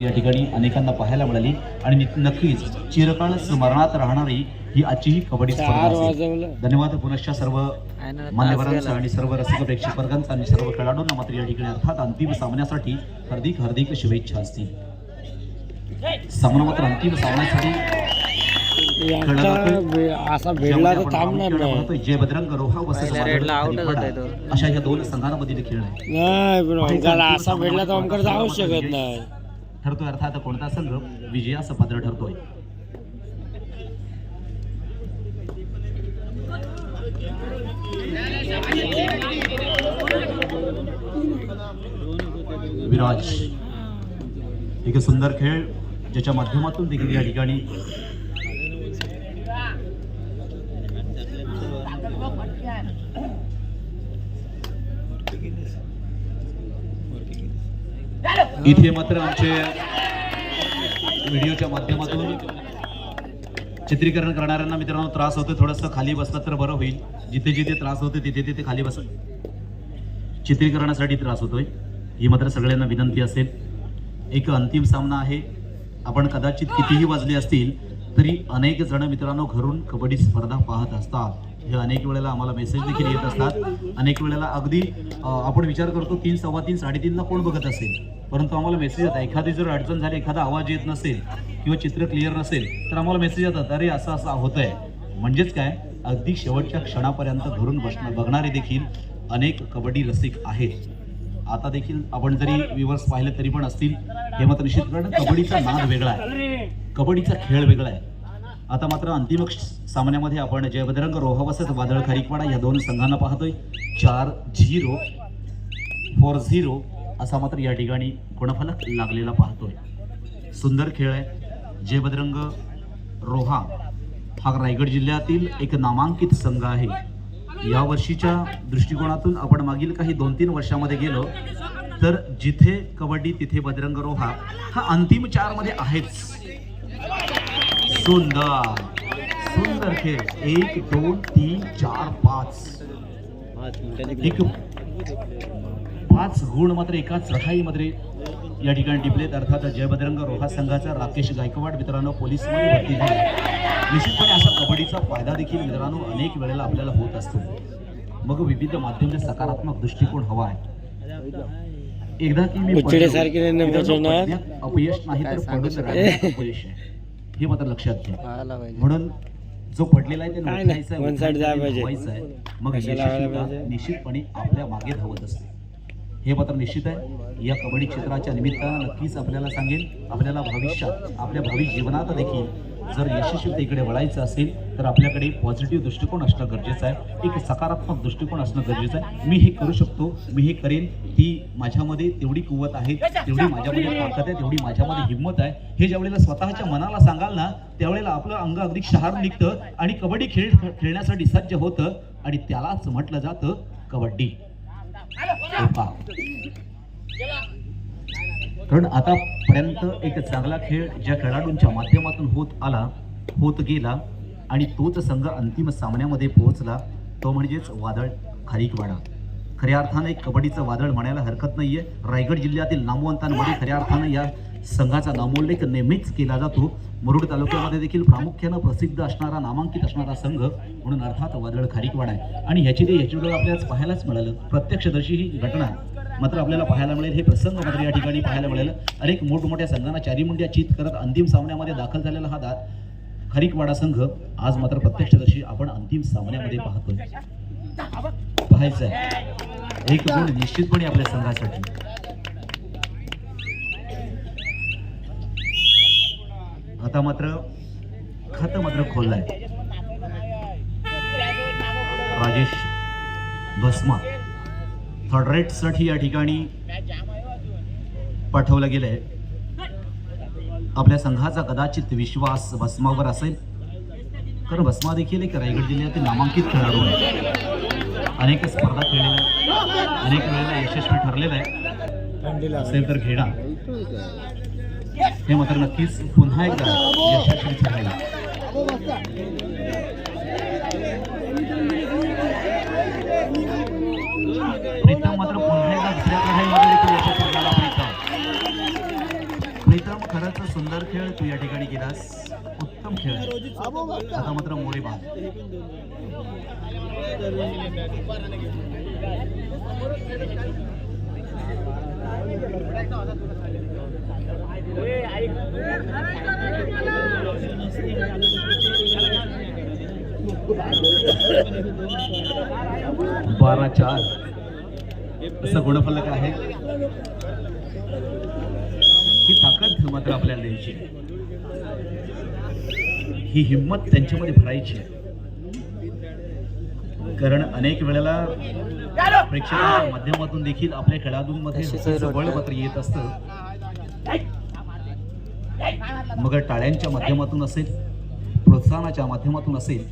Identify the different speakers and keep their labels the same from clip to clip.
Speaker 1: या ठिकाणी अनेकांना पाहायला मिळाली. आणि नक्कीच चिरकाळ स्मरणात राहणारी ही आजची ही कबड्डी स्पर्धा धन्यवाद पुनश्च सर्व मान्यवरांचा आणि सर्व रसिक प्रेक्षकवर्गांचा आणि सर्व खेळाडूंना मात्र या ठिकाणी अर्थात अंतिम सामन्यासाठी हार्दिक हार्दिक शुभेच्छा असतील. सामना मात्र अंतिम सामन्यासाठी जय बजरंग रोहा. अशा या दोन संघांमध्ये खेळ आहे.
Speaker 2: असा भेटला तर नाही.
Speaker 1: ठरतोय अर्थात कोणता संघ विजयास पात्र ठरतोय. विराज. एक सुंदर खेळ ज्याच्या माध्यमातून देखील या ठिकाणी इथे मात्र आमचे व्हिडिओच्या माध्यमातून चित्रीकरण करणाऱ्यांना मित्रांनो त्रास होतो थोडंसं खाली बसलं तर बरं होईल. जिथे जिथे त्रास होते तिथे तिथे खाली बस. चित्रीकरणासाठी त्रास होतोय. ही मात्र सगळ्यांना विनंती असेल. एक अंतिम सामना आहे. आपण कदाचित कितीही वाजले असतील तरी अनेक जण मित्रांनो घरून कबड्डी स्पर्धा पाहत असतात. हे अनेक वेळेला आम्हाला मेसेज देखील येत असतात. अनेक वेळेला अगदी आपण विचार करतो तीन सव्वा तीन साडेतीनला कोण बघत असेल? परंतु आम्हाला मेसेज येतात. एखादी जर अडचण झाली एखादा आवाज येत नसेल किंवा चित्र क्लिअर नसेल तर आम्हाला मेसेज येतात. अरे असं असं होतंय. म्हणजेच काय? अगदी शेवटच्या क्षणापर्यंत घरून बसणार बघणारे देखील अनेक कबड्डी रसिक आहेत. आता देखील आपण जरी व्ह्युअर्स पाहिले तरी पण असतील. हे मात्र निश्चित कारण कबड्डीचा नाद वेगळा आहे. कबड्डीचा खेळ वेगळा आहे. आता मात्र अंतिम सामन्यामध्ये आपण जयबजरंग रोहावसत वादळ खारीकवाडा या दोन संघांना पाहतोय. चार झिरो फोर झिरो असा मात्र या ठिकाणी गुणफलक लागलेला पाहतोय. सुंदर खेळ आहे. जयभद्रंग रोहा हा रायगड जिल्ह्यातील एक नामांकित संघ आहे. या वर्षीच्या दृष्टिकोनातून आपण मागील काही दोन तीन वर्षामध्ये गेलो तर जिथे कबड्डी तिथे बजरंग रोहा हा अंतिम चारमध्ये आहेच. सुंदर. सुंदर खेळ. एक दोन तीन चार पाच. एक पाच गुण मात्र एका चढाईमध्ये या ठिकाणी टिपलेत अर्थात जयबजरंग रोहा संघाचा राकेश गायकवाड. मित्रांनो पोलीसमध्ये भरती झाले. निश्चितपणे असा कबड्डीचा फायदा देखील मित्रांनो अनेक वेळेला आपल्याला होत असतो. मग विविध माध्यमांचा सकारात्मक दृष्टिकोन हवा आहे. एकदा की मी अपयश नाही तर अपयश आहे. हे मात्र लक्षात घ्या. म्हणून जो पडलेला आहे ते उठायचं आहे. मग? निश्चितपणे आपल्या मागे धावत असते. हे मात्र निश्चित आहे. या कबड्डी क्षेत्राच्या निमित्तानं नक्कीच आपल्याला सांगेल आपल्याला भविष्यात आपल्या भावी जीवनात देखील जर यशस्वीतेकडे वळायचं असेल तर आपल्याकडे पॉझिटिव्ह दृष्टिकोन असणं गरजेचं आहे. एक सकारात्मक दृष्टिकोन असणं गरजेचं आहे. मी हे करू शकतो मी हे करेन. ही माझ्यामध्ये तेवढी कुवत आहे तेवढी माझ्यामध्ये ताकद आहे तेवढी माझ्यामध्ये हिंमत आहे. हे ज्यावेळेला स्वतःच्या मनाला सांगाल ना त्यावेळेला आपलं अंग अगदी शहार निघतं आणि कबड्डी खेळ खेळण्यासाठी सज्ज होतं आणि त्यालाच म्हटलं जातं कबड्डी? कारण आतापर्यंत एक चांगला खेळ ज्या खेळाडूंच्या माध्यमातून होत आला होत गेला आणि तोच संघ अंतिम सामन्यामध्ये पोहोचला तो म्हणजेच वादळ खारीकवाडा. खऱ्या अर्थानं एक कबड्डीचं वादळ म्हणायला हरकत नाही आहे रायगड जिल्ह्यातील नामवंतांमध्ये खऱ्या अर्थानं या संघाचा नामोल्लेख नेहमीच केला जातो. मुरुड तालुक्यामध्ये देखील प्रामुख्यानं प्रसिद्ध असणारा नामांकित असणारा संघ म्हणून अर्थात वादळ खारीकवाडा आहे. आणि ह्याची ते ह्याची आपल्याला पाहायलाच मिळालं. प्रत्यक्षदर्शी ही घटना मात्र आपल्याला पाहायला मिळेल हे प्रसंग मात्र या ठिकाणी पाहायला मिळेल. अनेक मोठमोठ्या संघांना चारी मुंड्या चित करत अंतिम सामन्यामध्ये दाखल झालेला हा दा खरीकवाडा संघ आज मात्र प्रत्यक्षदर्शी आपण अंतिम सामन्यामध्ये पाहतो पाहायचं आहे एक गुण निश्चितपणे आपल्या संघासाठी. आता मात्र खातं मात्र खोललाय. राजेश भस्मा. थर्ड या ठिकाणी पाठवलं गेलंय. आपल्या संघाचा कदाचित विश्वास भस्मावर असेल कारण भस्मा देखील एक रायगड जिल्ह्यातील नामांकित खेळाडू आहे. अनेक स्पर्धा खेळलेल्या अनेक वेळेला यशस्वी ठरलेला आहे. असेल तर घेणार हे मात्र नक्कीच पुन्हा एकदा यशस्वी ठरलेला खरंच सुंदर खेळ तू या ठिकाणी केलास. उत्तम खेळ. आता मात्र मोरे बाद बारा चार. असं गुणफलक आहे. ताकद मात्र आपल्याला द्यायची ही हिंमत त्यांच्यामध्ये भरायची आहे. कारण अनेक वेळेला प्रेक्षकांच्या माध्यमातून देखील आपल्या खेळाडूंमध्ये हसीचं बळ मात्र येत असतं. मग टाळ्यांच्या माध्यमातून असेल प्रोत्साहनाच्या माध्यमातून असेल.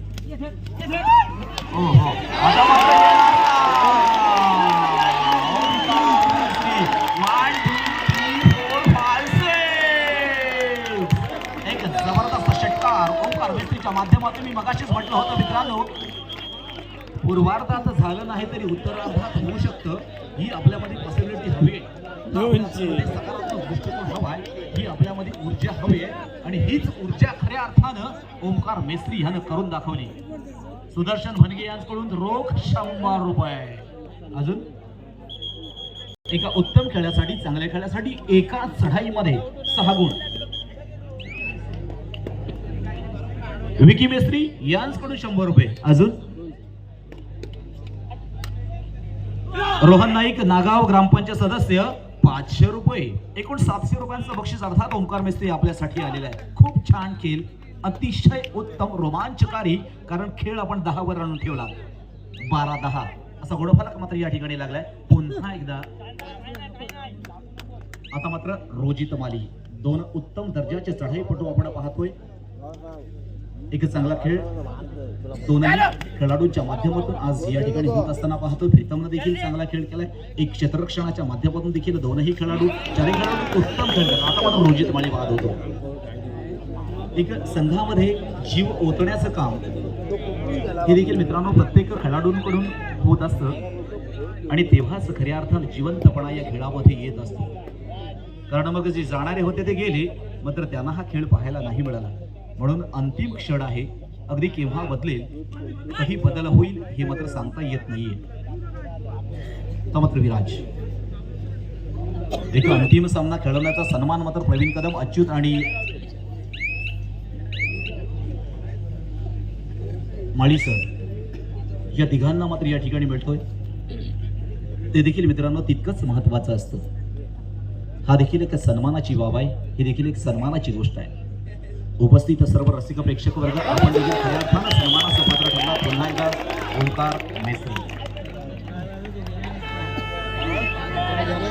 Speaker 1: माध्यमातून मी मगाशीच म्हटलं होतं मित्रांनो पूर्वार्धात झालं नाही तरी उत्तरार्धात होऊ शकतं. ही आपल्यामध्ये पॉसिबिलिटी हवी आहे.
Speaker 2: दोनशे.
Speaker 1: आपल्यामध्ये सकारात्मक दृष्टिकोन हवा आहे. ही आपल्यामध्ये ऊर्जा हवी आहे. आणि हीच ऊर्जा खऱ्या अर्थानं ओंकार मेस्त्री ह्यानं करून दाखवली. सुदर्शन भनगे यांच्याकडून रोख शंभर रुपये. अजून? एका उत्तम खेळासाठी चांगल्या खेळासाठी एका चढाईमध्ये सहा गुण. विकी मेस्त्री यांचकडून शंभर रुपये. अजून? रोहन नाईक नागाव ग्रामपंचायत सदस्य पाचशे रुपये. एकूण सातशे रुपयांचं बक्षीस अर्थात ओंकार मिस्त्री आपल्यासाठी आलेला आहे खूप छान खेळ अतिशय उत्तम रोमांचकारी कारण खेळ आपण दहावर आणून ठेवला. बारा दहा. असा गोडफलक मात्र या ठिकाणी लागलाय? पुन्हा एकदा. आता मात्र रोजित माली. दोन उत्तम दर्जाचे चढाईपटू आपण पाहतोय. एक चांगला खेळ. दोनही खेळाडूंच्या माध्यमातून आज या ठिकाणी होत असताना पाहतो प्रीतमनं देखील चांगला खेळ केलाय. एक क्षेत्ररक्षणाच्या माध्यमातून देखील दोनही खेळाडू चारही खेळाडू उत्तम खेळ आता मात्र रोजित माने वाद होतो. एक संघामध्ये जीव ओतण्याचं काम हे देखील मित्रांनो प्रत्येक खेळाडूंकडून होत असतं. आणि तेव्हाच खऱ्या अर्थानं जिवंतपणा या खेळामध्ये येत असतो. कारण मग जे जाणारे होते ते गेले मात्र त्यांना हा खेळ पाहायला नाही मिळाला. म्हणून अंतिम क्षण आहे. अगदी केव्हा बदलेल काही बदल होईल हे मात्र सांगता येत नाहीये. आता मात्र विराज. एक अंतिम सामना खेळवण्याचा सन्मान मात्र प्रवीण कदम अच्युत आणि माळी सर या तिघांना मात्र या ठिकाणी मिळतोय. ते देखील मित्रांनो तितकंच महत्वाचं असतं. हा देखील एक सन्मानाची बाब आहे. ही देखील एक सन्मानाची गोष्ट आहे. उपस्थित सर्व रसिक प्रेक्षक वर्ग आपण देखील खऱ्या अर्थानं सन्मानाचं पात्र ठरला. पुन्हा एकदा ओंकार मेसरी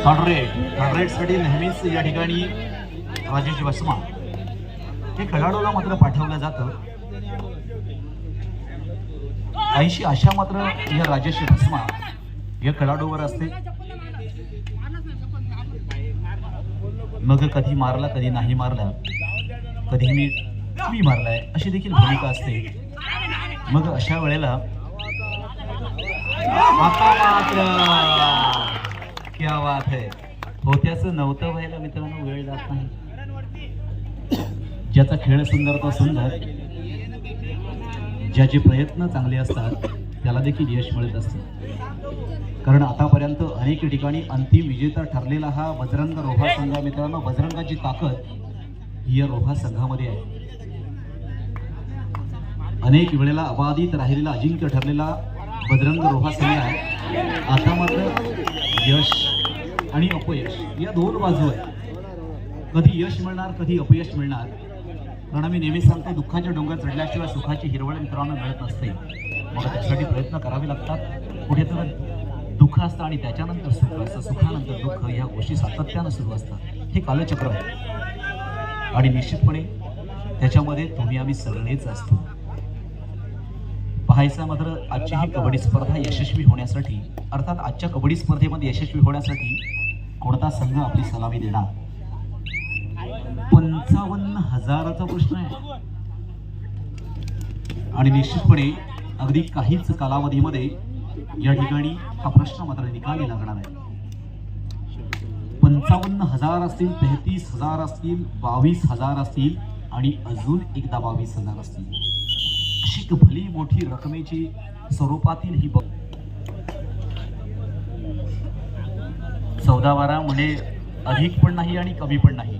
Speaker 1: कॉन्ट्रेट कॉन्ट्रेटसाठी नेहमीच या ठिकाणी राजेश वसमा. हे खेळाडूला मात्र पाठवलं जातं. ऐंशी आशा मात्र या राजेश भस्मा या खेळाडूवर असते. मग कधी मारला कधी नाही मारला. कधी मी मी मारलाय अशी देखील भूमिका असते. मग अशा वेळेला आता मात्र क्या बात है. होत्याचं नव्हतं व्हायला मित्रांनो वेळ जात नाही. ज्याचा खेळ सुंदर तो सुंदर ज्याचे प्रयत्न चांगले असतात त्याला देखील यश मिळत असतं. कारण आतापर्यंत अनेक ठिकाणी अंतिम विजेता ठरलेला हा बजरंग रोहा संघ मित्रांनो. बजरंगाची ताकद ही या रोहा संघामध्ये आहे. अनेक वेळेला अबाधित राहिलेला अजिंक्य ठरलेला बजरंग रोहा संघ आहे. आता मात्र यश आणि अपयश या दोन बाजू आहेत कधी यश मिळणार कधी अपयश मिळणार. कारण आम्ही नेहमी सांगतो दुःखाच्या डोंगर चढल्याशिवाय सुखाची हिरवळ मित्रांनो मिळत नसते. मग त्यासाठी प्रयत्न करावे लागतात. कुठेतरी दुःख असतं आणि त्याच्यानंतर सुख असतं सुखानंतर दुःख या गोष्टी सातत्यानं सुरू असतात. हे कालचक्र आहे. आणि निश्चितपणे त्याच्यामध्ये तुम्ही आम्ही सगळेच असतो. पाहायचा मात्र आजची ही कबड्डी स्पर्धा यशस्वी होण्यासाठी अर्थात आजच्या कबड्डी स्पर्धेमध्ये यशस्वी होण्यासाठी कोणता संघ आपली सलामी देणार? पंचावन्न हजाराचा प्रश्न आहे. आणि निश्चितपणे अगदी काहीच कालावधीमध्ये या ठिकाणी हा प्रश्न मात्र निकाली लागणार आहे. पंचावन्न हजार असतील तेहतीस हजार असतील बावीस हजार असतील आणि अजून एकदा बावीस हजार असतील. अशी भली मोठी रकमेची स्वरूपातील ही चौदा बारा म्हणजे अधिक पण नाही आणि कमी पण नाही.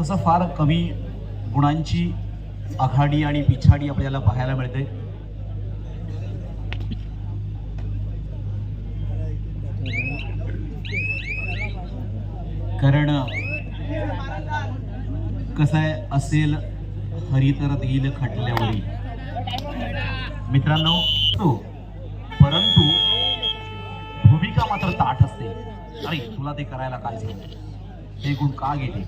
Speaker 1: तसं फार कमी गुणांची आघाडी आणि पिछाडी आपल्याला पाहायला मिळते. कारण कसं आहे असेल हरी तर देईल खटल्यावरी. मित्रांनो तो परंतु भूमिका मात्र ताठ असते. अरे तुला ते करायला काय झालं? ते गुण का घेते?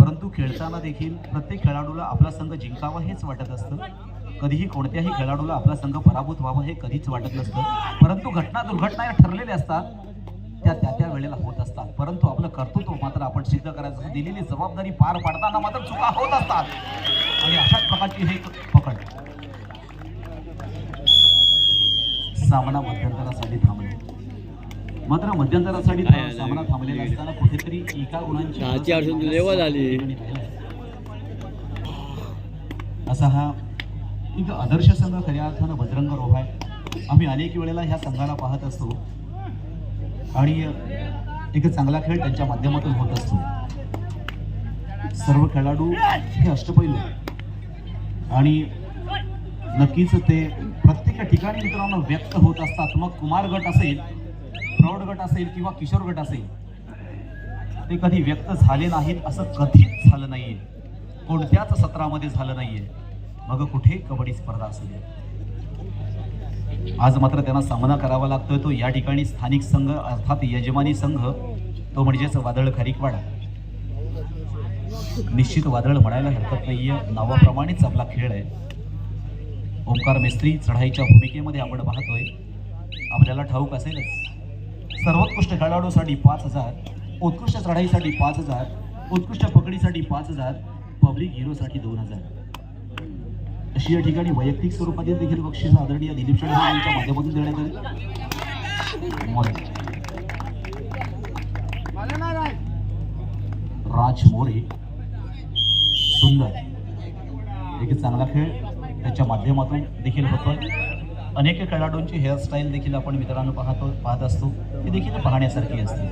Speaker 1: परंतु खेळताना देखील प्रत्येक खेळाडूला आपला संघ जिंकावा हेच वाटत असतं. कधीही कोणत्याही खेळाडूला आपला संघ पराभूत व्हावा हे कधीच वाटत नसतं. परंतु घटना दुर्घटना या ठरलेल्या असतात. त्या त्या त्या वेळेला होत असतात. परंतु आपलं कर्तृत्व मात्र आपण सिद्ध करायचं दिलेली जबाबदारी पार पाडताना मात्र चुका होत असतात. आणि अशाच प्रकारची हे पकड. सामना मध्यंतरासाठी थांबला. मात्र मध्यंतरासाठी? सामना थांबलेला असताना कुठेतरी एका गुणांची. असा हा एक आदर्श संघ खऱ्या अर्थानं बजरंग रोह आहे आम्ही अनेक वेळेला ह्या संघाला पाहत असतो. आणि एक चांगला खेळ त्यांच्या माध्यमातून होत असतो. सर्व खेळाडू हे अष्टपैलू. आणि नक्कीच ते प्रत्येक ठिकाणी मित्रांनो व्यक्त होत असतात. मग कुमार गट असेल प्रौढ गट असेल किंवा किशोर गट असेल ते कधी व्यक्त झाले नाहीत असं कधीच झालं नाहीये. कोणत्याच सत्रामध्ये झालं नाहीये. मग कुठे कबड्डी स्पर्धा असू दे आज मात्र त्यांना सामना करावा लागतोय. तो या ठिकाणी स्थानिक संघ अर्थात यजमानी संघ तो म्हणजेच वादळ खारीकवाडा. निश्चित वादळ म्हणायला हरकत नाहीये. नावाप्रमाणेच आपला खेळ आहे. ओंकार मिस्त्री चढाईच्या भूमिकेमध्ये आपण पाहतोय. आपल्याला ठाऊक असेलच. सर्वोत्कृष्ट खेळाडूसाठी पाच हजार उत्कृष्ट चढाईसाठी पाच हजार उत्कृष्ट पकडीसाठी पाच हजार पब्लिक हिरोसाठी दोन हजार. अशी या ठिकाणी वैयक्तिक स्वरूपातील देखील बक्षीस आदरणीय दिलीप शेळके यांच्या माध्यमातून देण्यात आले. राज मोरे. सुंदर. एक चांगला खेळ. त्याच्या माध्यमातून देखील होतोय अनेक खेळाडूंची हेअरस्टाईल देखील आपण मित्रांनो पाहतो पाहत असतो. ती देखील पाहण्यासारखी असते.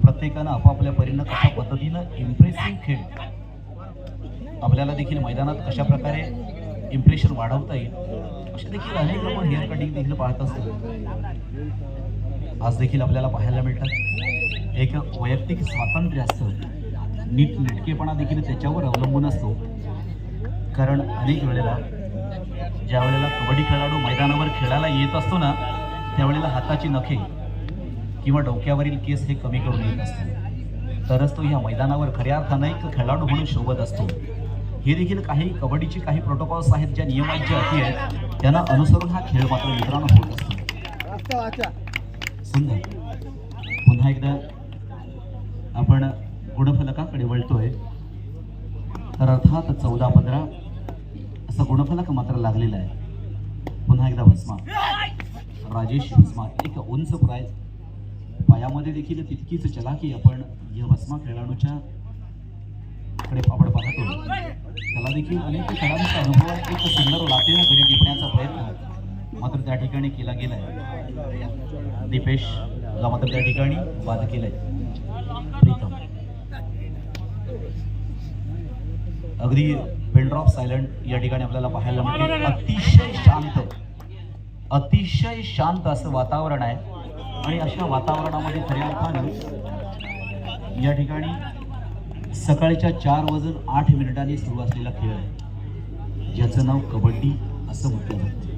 Speaker 1: प्रत्येकानं आपापल्या परीनं कशा पद्धतीनं इम्प्रेसिव्ह खेळ. आपल्याला देखील मैदानात कशा प्रकारे इम्प्रेशन वाढवता येईल. असे देखील अनेक आपण हेअर कटिंग देखील पाहत असतो आज देखील आपल्याला पाहायला मिळतात. एक वैयक्तिक स्वातंत्र्य असतं. नीट नेटकेपणा देखील त्याच्यावर अवलंबून असतो. कारण अनेक वेळेला ज्या वेळेला कबड्डी खेळाडू मैदानावर खेळायला येत असतो ना त्यावेळेला हाताची नखे किंवा डोक्यावरील केस हे कमी करून येत असतो तरच तो ह्या मैदानावर खऱ्या अर्थानं एक खेळाडू म्हणून शोभत असतो. हे देखील काही कबड्डीचे काही प्रोटोकॉल्स आहेत ज्या नियमात ज्या अटी आहेत. त्यांना अनुसरून हा खेळ मात्र मित्रांनो होत असतो. सुंदर. पुन्हा एकदा आपण गुणफलकाकडे वळतोय. तर अर्थात चौदा पंधरा असा गुणफलक मात्र लागलेला आहे. पुन्हा एकदा भस्मा. राजेश भस्मा एक उंच प्राय पायामध्ये देखील तितकीच चलाकी आपण या भस्मा खेळाडूच्या कडे आपण पाहतो. त्याला देखील अनेक खेळाडूंचा अनुभव आहे एक सुंदर लाटेनं घडी टिपण्याचा प्रयत्न मात्र त्या ठिकाणी केला गेलाय. दीपेशला मात्र त्या ठिकाणी बाद केलाय. प्रीतम. अगदी पेनड्रॉप सायलंट या ठिकाणी आपल्याला पाहायला मिळते. अतिशय शांत. अतिशय शांत असं वातावरण आहे. आणि अशा वातावरणामध्ये खऱ्या अर्थानं या ठिकाणी सकाळच्या चार वाजून आठ मिनिटांनी सुरू असलेला खेळ आहे. ज्याचं नाव कबड्डी असं म्हटलं जातं.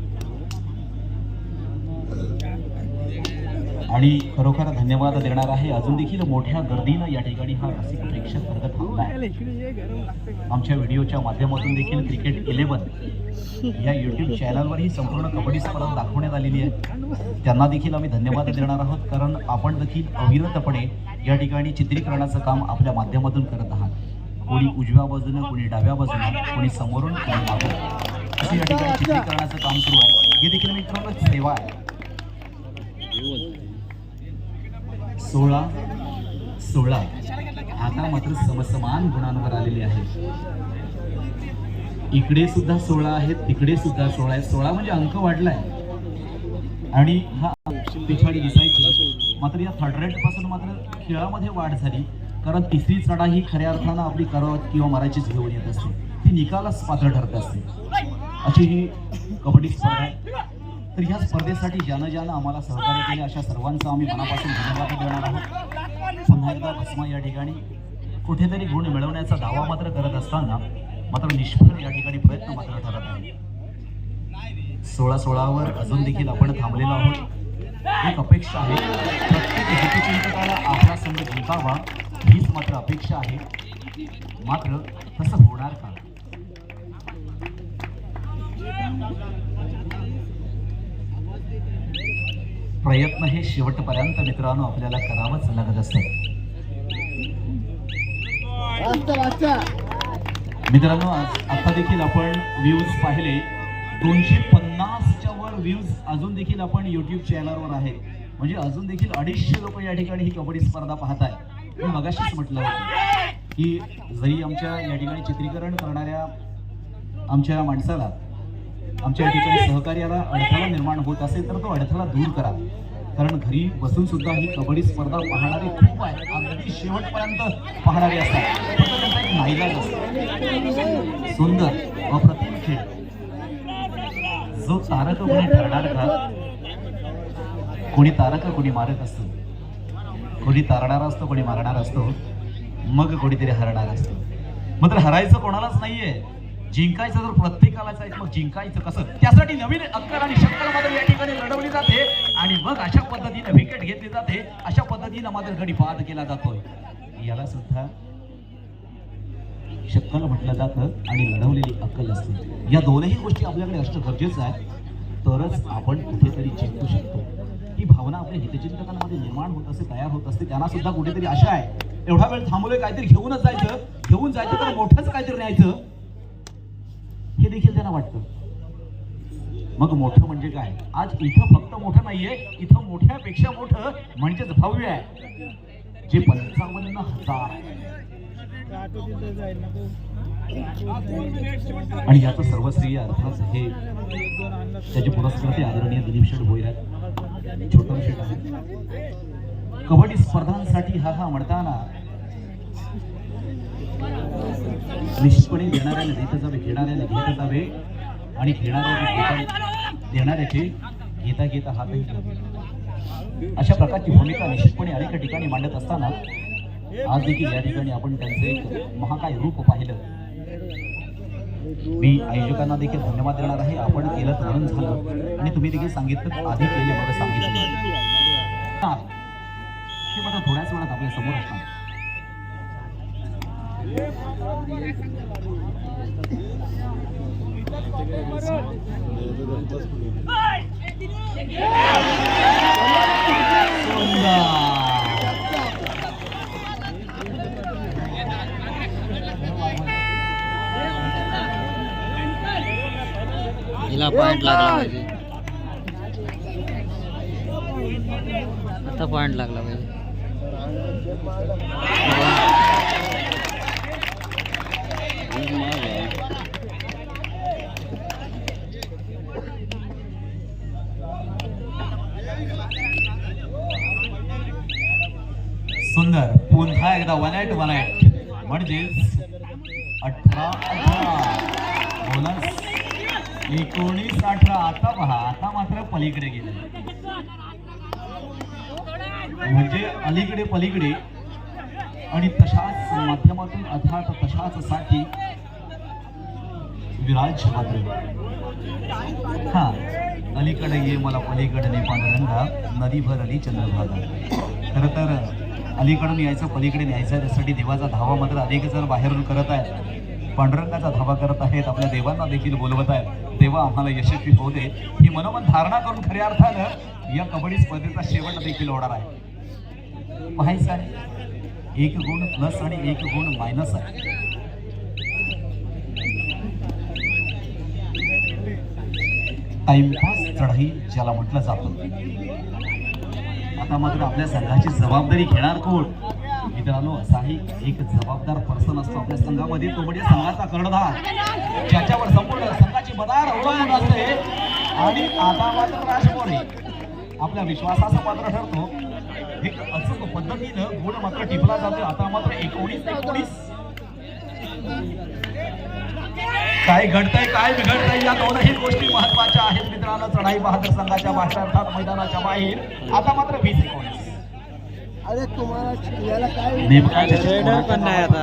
Speaker 1: आणि खरोखर धन्यवाद देणार आहे. अजून देखील मोठ्या गर्दीनं या ठिकाणी हा रसिक प्रेक्षक वर्ग थांबला आहे आमच्या व्हिडिओच्या माध्यमातून देखील क्रिकेट इलेव्हन या यूट्यूब चॅनलवर ही संपूर्ण कबड्डी स्पर्धा दाखवण्यात आलेली आहे. त्यांना देखील आम्ही धन्यवाद देणार आहोत. कारण आपण देखील अविरतपणे या ठिकाणी चित्रीकरणाचं काम आपल्या माध्यमातून करत आहात. कोणी उजव्या बाजूनं कोणी डाव्या बाजूनं कोणी समोरून कोणी मागून. असं या ठिकाणी चित्रीकरणाचं काम सुरू आहे. हे देखील मित्रांनो सेवा आहे. सोळा सोळा. आता मात्र समसमान गुणांवर आलेले आहे. इकडे सुद्धा सोळा आहेत तिकडे सुद्धा सोळा आहे सोळा म्हणजे अंक वाढलाय. आणि हा पिछाडी दिसायची. मात्र या थर्ड रेटपासून मात्र खेळामध्ये वाढ झाली. कारण तिसरी चढा ही खऱ्या अर्थानं आपली करवत किंवा मरायचीच घेऊन येत असते. ती निकालाच पात्र ठरत असते. अशी ही कबड्डी स्पर्धा तर ह्या स्पर्धेसाठी ज्यानं ज्यानं आम्हाला सहकार्य केले अशा सर्वांचा आम्ही मनापासून धन्यवाद देणार आहोत. पुन्हा एकदा भस्मा या ठिकाणी कुठेतरी गुण मिळवण्याचा दावा मात्र करत असताना मात्र निष्फळ या ठिकाणी प्रयत्न मात्र ठरत आहे सोळा सोळावर अजून देखील आपण थांबलेलो आहोत. एक अपेक्षा आहे प्रत्येक हितचिंतकाला आपला संघ जिंकावा हीच मात्र अपेक्षा आहे. मात्र तसं होणार का? प्रयत्न हे शेवटपर्यंत मित्रांनो आपल्याला करावंच लागत असतं. मित्रांनो आज आता देखील आपण व्ह्यूज पाहिले. दोनशे पन्नासच्या वर व्ह्यूज अजून देखील आपण युट्यूब चॅनलवर आहेत. म्हणजे अजून देखील अडीचशे लोक या ठिकाणी ही कबड्डी स्पर्धा पाहताय. मी मगाशीच म्हटलं होतं की जरी आमच्या या ठिकाणी चित्रीकरण करणाऱ्या आमच्या माणसाला आमच्या ठिकाणी सहकार्याला अडथळा निर्माण होत असेल तर तो अडथळा दूर करा. कारण घरी बसून सुद्धा ही कबड्डी स्पर्धा पाहणारे खूप आहे अगदी शेवटपर्यंत पाहणारे असतात. फक्त त्यांचा एक नाईलाज असतो. सुंदर अप्रतिम खेळ. जो तारक कोणी ठरणार का? कोणी तारक कोणी मारक असतो. कोणी तारणारा असतो कोणी मारणार असतो. मग कोणीतरी हरणार असतो. मात्र हरायचं कोणालाच नाहीये. जिंकायचं तर प्रत्येकालाच आहे. मग जिंकायचं कसं? त्यासाठी नवीन अक्कल आणि शक्कल मात्र या ठिकाणी लढवली जाते. आणि मग अशा पद्धतीने विकेट घेतली जाते. अशा पद्धतीनं मात्र गडी बाद केला जातोय. याला सुद्धा शक्कल म्हटलं जातं आणि लढवलेली अक्कल असते. या दोनही गोष्टी आपल्याकडे असणं गरजेचं आहे. तरच आपण कुठेतरी जिंकू शकतो. ही भावना आपल्या हितचिंतकांमध्ये निर्माण होत असते तयार होत असते. त्यांना सुद्धा कुठेतरी आशा आहे. एवढा वेळ थांबलोय काहीतरी घेऊनच जायचं. घेऊन जायचं तर मोठंच काहीतरी न्यायचं. हे देखील त्यांना वाटतं. मग मोठं म्हणजे काय? आज इथं फक्त मोठं नाहीये इथं मोठ्यापेक्षा मोठं म्हणजेच भव्य आहे. जे पंचावन्न हजार. आणि याचं सर्वश्रेय अर्थात हे त्याचे पुरस्कर्ते आदरणीय दिलीप शेठ भोईर आहेत. छोटम शेठ आहेत. कबड्डी स्पर्धांसाठी हा हा म्हणताना निश्चितपणे देणाऱ्याला देत जावे घेणाऱ्याला घेत जावे आणि घेणाऱ्याला देणाऱ्याचे घेता घेता हातही अशा प्रकारची भूमिका निश्चितपणे अनेक ठिकाणी मांडत असताना आज देखील या ठिकाणी आपण त्यांचं एक महाकाय रूप पाहिलं. मी आयोजकांना देखील धन्यवाद देणार आहे. आपण केलं तर म्हणून झालं आणि तुम्ही देखील सांगितलं आधी केले मला सांगितलं. हे. मात्र थोड्याच वेळात आपल्यासमोर असणार.
Speaker 2: हिला पॉइंट लागला पाहिजे. आता पॉइंट लागला पाहिजे.
Speaker 1: सुंदर पुन्हा एकदा वन एट वन एट म्हणजेच अठरा अठरा बोनस एकोणीस अठरा. आता पहा आता मात्र पलीकडे गेले. म्हणजे अलीकडे पलीकडे आणि तशाच माध्यमातून अर्थात तशाच साठी विराज मात्र हा अलीकडे ये मला पलीकडे ने पांडुरंगा नदी भरली चंद्रभागा. खरं तर अलीकडून यायचं पलीकडे न्यायचं त्यासाठी देवाचा धावा मात्र अनेक जण बाहेरून करत आहेत. पांडुरंगाचा धावा करत आहेत आपल्या देवांना देखील बोलवत आहेत. देवा आम्हाला यशस्वी होऊ दे. ही मनोमन धारणा करून खऱ्या अर्थानं या कबड्डी स्पर्धेचा शेवट देखील होणार आहे. पाहायचं आहे? एक गुण प्लस आणि एक गुण मायनस आहे. टाइमपास चढाई ज्याला म्हटलं जातं. आता मात्र आपल्या संघाची जबाबदारी घेणार कोण? मित्रांनो असाही एक जबाबदार पर्सन असतो आपल्या संघामध्ये. तो म्हणजे संघाचा कर्णधार. ज्याच्यावर संपूर्ण संघाची मदार अवलंबून असते. आणि आता मात्र राजमोरे आपल्या विश्वासाचा पात्र ठरतो. एक पद्धतीनं गुण मात्र टिपला जातो आता मात्र एकोणीस एकोणीस. काय घडतंय काय बिघडतंय या दोनही गोष्टी महत्त्वाच्या आहेत मित्रांनो. चढाई बहादर संघाच्या बाहेर अर्थात मैदानाच्या बाहेर. आता मात्र वीस एकोणीस.
Speaker 3: अरे तुम्हाला काय
Speaker 1: नेमका
Speaker 4: रेडर पण नाही आता.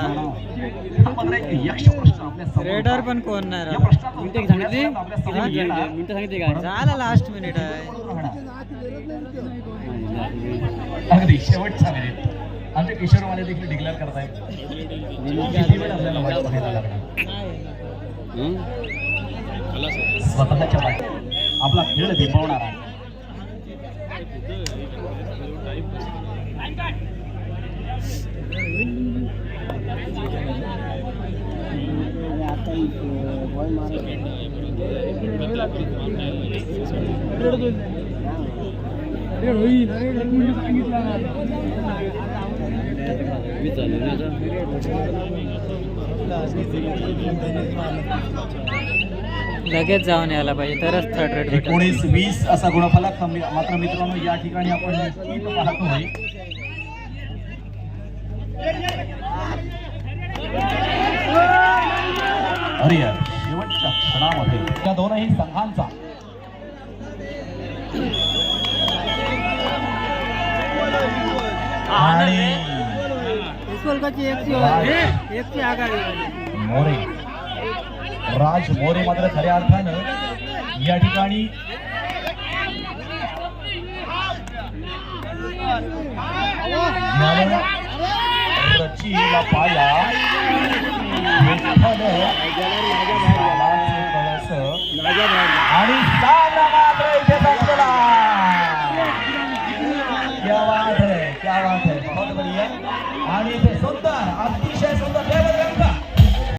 Speaker 1: हा मात्र एक यक्ष प्रश्न आपल्यासमोर
Speaker 4: रेडर. पण कोण नाही
Speaker 1: उत्तर
Speaker 2: मिनिटं सांगितली? मिनिटं- मिनिटं सांगितली काय?
Speaker 1: परंतु
Speaker 4: झालं लास्ट मिनिट आहे
Speaker 1: पडून राहणार.
Speaker 3: नाती गरज नाही ना.
Speaker 1: अगदी शेवटचा मिनिट आमचे किशोरवाले देखील डिक्लेअर करतायत. किती वेळ आपल्याला वाट बघायला लागणार? स्वतःच्या वाट आपला खेळ दिपवणार आहे.
Speaker 3: आता.
Speaker 4: लगेच जाऊन यायला पाहिजे तरच थर्ड रेट
Speaker 1: एकोणीस वीस असा गुणफलक मात्र मित्रांनो या ठिकाणी आपण निश्चित पाहतोय अरे यार शेवटच्या क्षणामध्ये. या दोनही संघांचा आणि
Speaker 3: आघाडी
Speaker 1: मोरे. राज मोरे मात्र खऱ्या अर्थानं या ठिकाणी रचीला पाया. आणि मात्र इथे